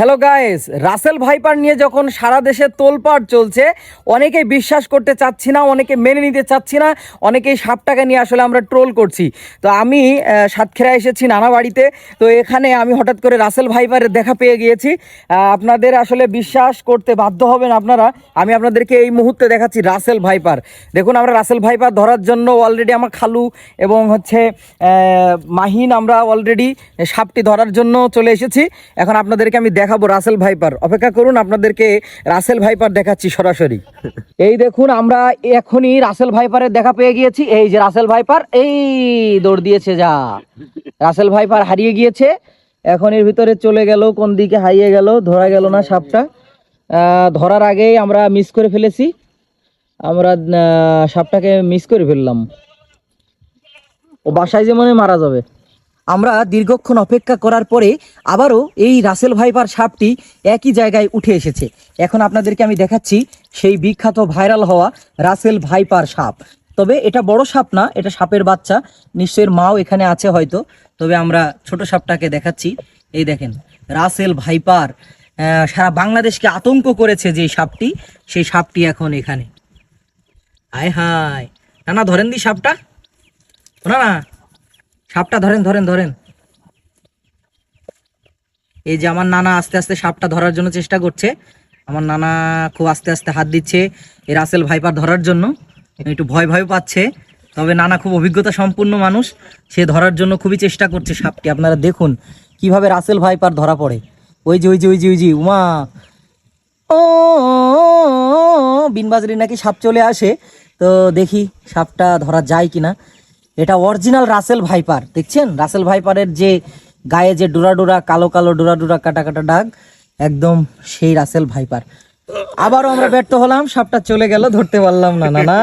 Hello guys Russell viper নিয়ে যখন সারা দেশে তোলপাড় চলছে, অনেকেই বিশ্বাস করতে চাচ্ছি না, অনেকে মেনে নিতে চাচ্ছি না, অনেকেই সাপটাকে নিয়ে আসলে আমরা ট্রোল করছি। তো আমি সাতক্ষীরা এসেছি নানা বাড়িতে, তো এখানে আমি হঠাৎ করে রাসেল ভাইপারের দেখা পেয়ে গিয়েছি। আপনাদের আসলে বিশ্বাস করতে বাধ্য হবেন আপনারা। আমি আপনাদেরকে এই মুহূর্তে দেখাচ্ছি রাসেল ভাইপার দেখুন, আমরা রাসেল ভাইপার ধরার জন্য অলরেডি আমার খালু এবং হচ্ছে মাহিন, আমরা অলরেডি সাপটি ধরার জন্য চলে এসেছি। এখন আপনাদেরকে আমি দেখাবো রাসেল ভাইপার। অপেক্ষা করুন আপনাদেরকে রাসেল ভাইপার দেখাচ্ছি সরাসরি। এই দেখুন আমরা এখনই রাসেল ভাইপারের দেখা পেয়ে গিয়েছি। এই যে রাসেল ভাইপার এই দৌড় দিয়েছে যা। রাসেল ভাইপার হারিয়ে গিয়েছে। এখন এর ভিতরে চলে গেল কোন দিকে হারিয়ে গেল ধরা গেল না সাপটা। ধরার আগেই আমরা মিস করে ফেলেছি। আমরা সাপটাকে মিস করে ফেললাম। ও বাসায় যে মনে মারা যাবে। আমরা দীর্ঘক্ষণ অপেক্ষা করার পরে আবারও এই রাসেল ভাইপার সাপটি একই জায়গায় উঠে এসেছে। এখন আপনাদেরকে আমি দেখাচ্ছি সেই বিখ্যাত ভাইরাল হওয়া রাসেল ভাইপার সাপ। তবে এটা বড় সাপ না, এটা সাপের বাচ্চা। নিশ্চয়ের মাও এখানে আছে হয়তো। তবে আমরা ছোট সাপটাকে দেখাচ্ছি। এই দেখেন, রাসেল ভাইপার সারা বাংলাদেশকে আতঙ্ক করেছে যে সাপটি, সেই সাপটি এখন এখানে। আয় হায়, না না, ধরেন দি সাপটা। না না সাপটা ধরেন ধরেন ধরেন। এই যে আমার নানা আস্তে আস্তে সাপটা ধরার জন্য চেষ্টা করছে। আমার নানা খুব আস্তে আস্তে হাত দিচ্ছে এই রাসেল ভাইপার ধরার জন্য। একটু ভয় ভয় পাচ্ছে। তবে নানা খুব অভিজ্ঞতা সম্পূর্ণ মানুষ। সে ধরার জন্য খুবই চেষ্টা করছে সাপটি। আপনারা দেখুন কীভাবে রাসেল ভাইপার ধরা পড়ে। ওই যে ওই যে ওই যে ওই যে, উমা। ও বিনবাজারি নাকি সাপ চলে আসে। তো দেখি সাপটা ধরা যায় কিনা। এটা অরিজিনাল রাসেল ভাইপার দেখছেন? রাসেল ভাইপারের যে গায়ে যে ডোরা ডোরা, কালো কালো ডোরা ডোরা, কাটা কাটা দাগ, একদম সেই রাসেল ভাইপার আবারও আমরা ব্যর্থ হলাম, সাপটা চলে গেল, ধরতে পারলাম না না না।